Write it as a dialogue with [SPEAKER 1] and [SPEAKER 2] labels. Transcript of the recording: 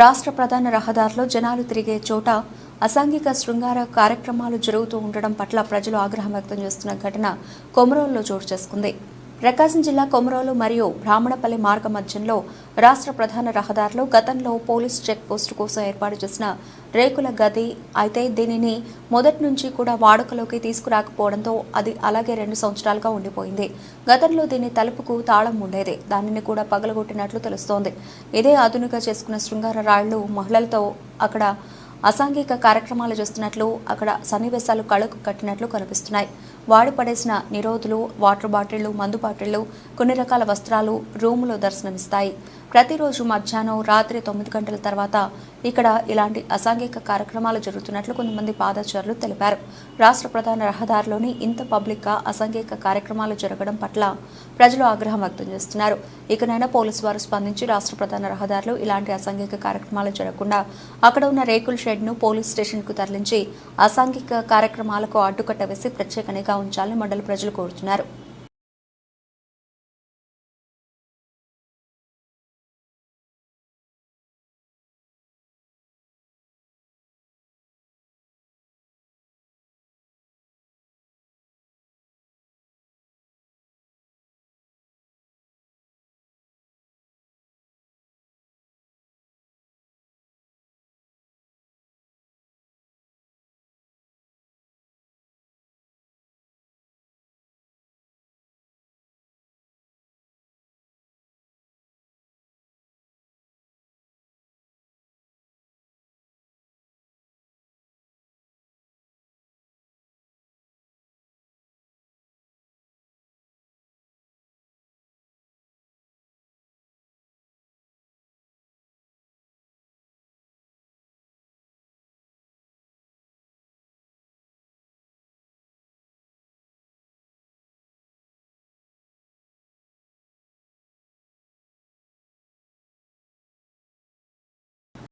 [SPEAKER 1] రాష్ట్ర ప్రధాన రహదారిలో జనాలు తిరిగే చోట అసాంఘిక శృంగార కార్యక్రమాలు జరుగుతూ ఉండడం పట్ల ప్రజలు ఆగ్రహం వ్యక్తం చేస్తున్న ఘటన కొమరోల్లో చోటు చేసుకుంది. ప్రకాశం జిల్లా కొమరోలు మరియు బ్రాహ్మణపల్లి మార్గ మధ్యంలో రాష్ట్ర ప్రధాన రహదారిలో గతంలో పోలీస్ చెక్ పోస్టు కోసం ఏర్పాటు చేసిన రేకుల గది అయితే దీనిని మొదటి నుంచి కూడా వాడుకలోకి తీసుకురాకపోవడంతో అది అలాగే రెండు సంవత్సరాలుగా ఉండిపోయింది. గతంలో దీని తలుపుకు తాళం ఉండేది. దానిని కూడా పగలగొట్టినట్లు తెలుస్తోంది. ఇదే ఆధునిక చేసుకున్న శృంగార రాళ్ళు మహిళలతో అక్కడ అసాంఘిక కార్యక్రమాలు చేస్తున్నట్లు అక్కడ సన్నివేశాలు కళ్ళకు కట్టినట్లు కనిపిస్తున్నాయి. వాడి పడేసిన నిరోధులు వాటర్ బాటిళ్ళు మందు బాటిళ్ళు కొన్ని రకాల వస్త్రాలు రూములో దర్శనమిస్తాయి. ప్రతిరోజు మధ్యాహ్నం రాత్రి తొమ్మిది గంటల తర్వాత ఇక్కడ ఇలాంటి అసాంఘిక కార్యక్రమాలు జరుగుతున్నట్లు కొంతమంది పాదచారులు తెలిపారు. రాష్ట్ర ప్రధాన రహదారిలోని ఇంత పబ్లిక్గా అసాంఘిక కార్యక్రమాలు జరగడం పట్ల ప్రజలు ఆగ్రహం వ్యక్తం చేస్తున్నారు. ఇకనైనా పోలీసు వారు స్పందించి రాష్ట్ర ప్రధాన రహదారిలో ఇలాంటి అసాంఘిక కార్యక్రమాలు జరగకుండా అక్కడ ఉన్న రేకుల షెడ్ను పోలీస్ స్టేషన్కు తరలించి అసాంఘిక కార్యక్రమాలకు అడ్డుకట్ట వేసి ప్రత్యేక ఉంచాలని మండల ప్రజలు కోరుతున్నారు.